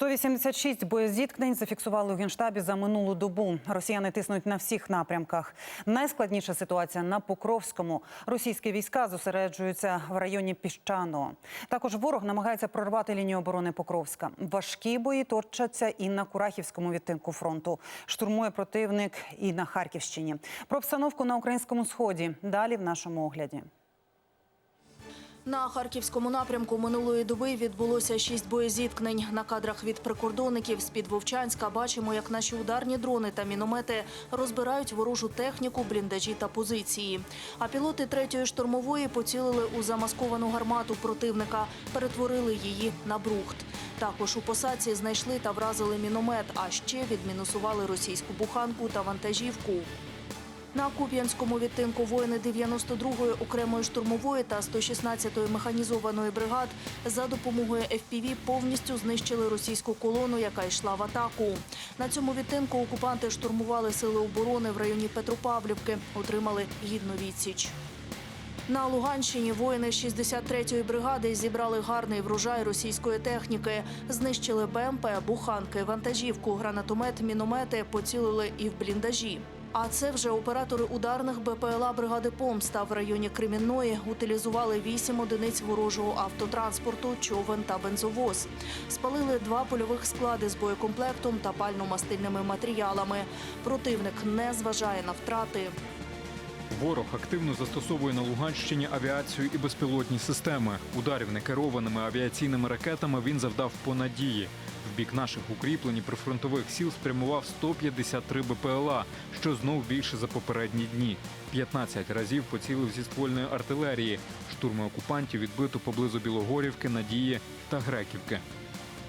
186 боєзіткнень зафіксували у генштабі за минулу добу. Росіяни тиснуть на всіх напрямках. Найскладніша ситуація на Покровському. Російські війська зосереджуються в районі Піщаного. Також ворог намагається прорвати лінію оборони Покровська. Важкі бої точаться і на Курахівському відтинку фронту. Штурмує противник і на Харківщині. Про обстановку на українському сході далі в нашому огляді. На харківському напрямку минулої доби відбулося шість боєзіткнень. На кадрах від прикордонників з-під Вовчанська бачимо, як наші ударні дрони та міномети розбирають ворожу техніку, бліндажі та позиції. А пілоти третьої штурмової поцілили у замасковану гармату противника, перетворили її на брухт. Також у посадці знайшли та вразили міномет, а ще відмінусували російську буханку та вантажівку. На Куп'янському відтинку воїни 92-ї окремої штурмової та 116-ї механізованої бригад за допомогою FPV повністю знищили російську колону, яка йшла в атаку. На цьому відтинку окупанти штурмували сили оборони в районі Петропавлівки, отримали гідну відсіч. На Луганщині воїни 63-ї бригади зібрали гарний врожай російської техніки. Знищили БМП, буханки, вантажівку, гранатомет, міномети, поцілили і в бліндажі. А це вже оператори ударних БПЛА бригади Помста в районі Кремінної утилізували вісім одиниць ворожого автотранспорту, човен та бензовоз. Спалили два польових склади з боєкомплектом та пально-мастильними матеріалами. Противник не зважає на втрати. Ворог активно застосовує на Луганщині авіацію і безпілотні системи. Ударів некерованими авіаційними ракетами він завдав по надії. В бік наших укріплень прифронтових сіл спрямував 153 БПЛА, що знов більше за попередні дні. 15 разів поцілив зі ствольної артилерії. Штурми окупантів відбито поблизу Білогорівки, Надії та Греківки.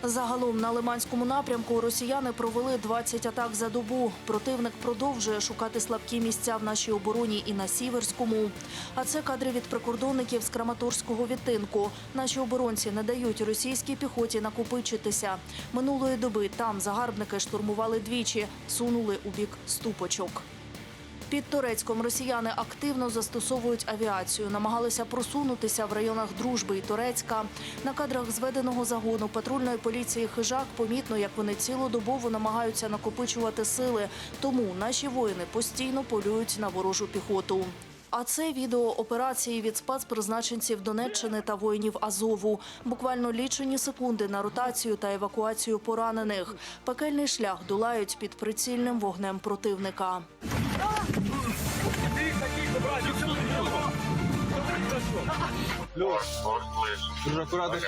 Загалом на Лиманському напрямку росіяни провели 20 атак за добу. Противник продовжує шукати слабкі місця в нашій обороні і на Сіверському. А це кадри від прикордонників з Краматорського відтинку. Наші оборонці не дають російській піхоті накопичитися. Минулої доби там загарбники штурмували двічі, сунули у бік ступочок. Під Торецьком росіяни активно застосовують авіацію, намагалися просунутися в районах Дружби і Торецька. На кадрах зведеного загону патрульної поліції Хижак помітно, як вони цілодобово намагаються накопичувати сили. Тому наші воїни постійно полюють на ворожу піхоту. А це відео операції від спецпризначенців Донеччини та воїнів Азову. Буквально лічені секунди на ротацію та евакуацію поранених. Пекельний шлях долають під прицільним вогнем противника. Дуже акуратно.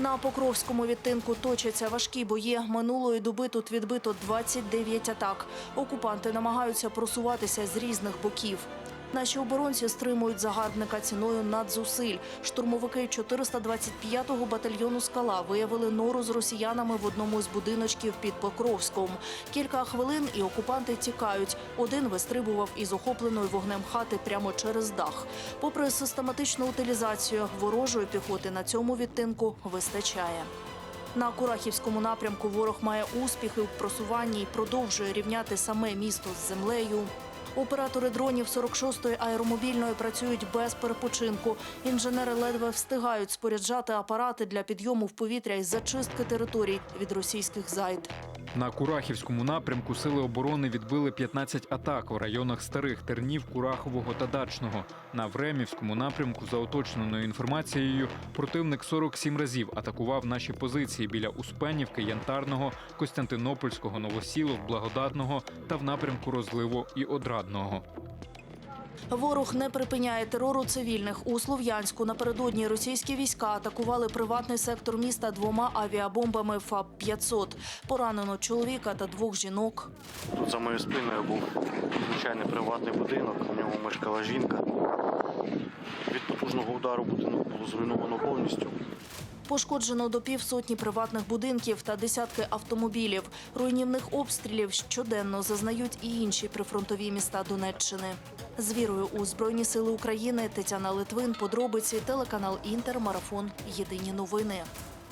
На Покровському відтинку точаться важкі бої. Минулої доби тут відбито 29 атак. Окупанти намагаються просуватися з різних боків. Наші оборонці стримують загарбника ціною надзусиль. Штурмовики 425-го батальйону «Скала» виявили нору з росіянами в одному з будиночків під Покровськом. Кілька хвилин і окупанти тікають. Один вистрибував із охопленої вогнем хати прямо через дах. Попри систематичну утилізацію ворожої піхоти на цьому відтинку вистачає. На Курахівському напрямку ворог має успіхи у просуванні і продовжує рівняти саме місто з землею. Оператори дронів 46-ї аеромобільної працюють без перепочинку. Інженери ледве встигають споряджати апарати для підйому в повітря і зачистки територій від російських зайд. На Курахівському напрямку сили оборони відбили 15 атак у районах Старих Тернів, Курахового та Дачного. На Времівському напрямку, за уточненою інформацією, противник 47 разів атакував наші позиції біля Успенівки, Янтарного, Костянтинопольського, Новосілок, Благодатного та в напрямку розливу і Одрадного. Ворог не припиняє терору цивільних. У Слов'янську напередодні російські війська атакували приватний сектор міста двома авіабомбами ФАБ-500. Поранено чоловіка та двох жінок. Тут за моєю спиною був звичайний приватний будинок, в ньому мешкала жінка. Від потужного удару будинок було зруйновано повністю. Пошкоджено до півсотні приватних будинків та десятки автомобілів. Руйнівних обстрілів щоденно зазнають і інші прифронтові міста Донеччини. З вірою у Збройні Сили України Тетяна Литвин, подробиці, телеканал Інтер, марафон. Єдині новини.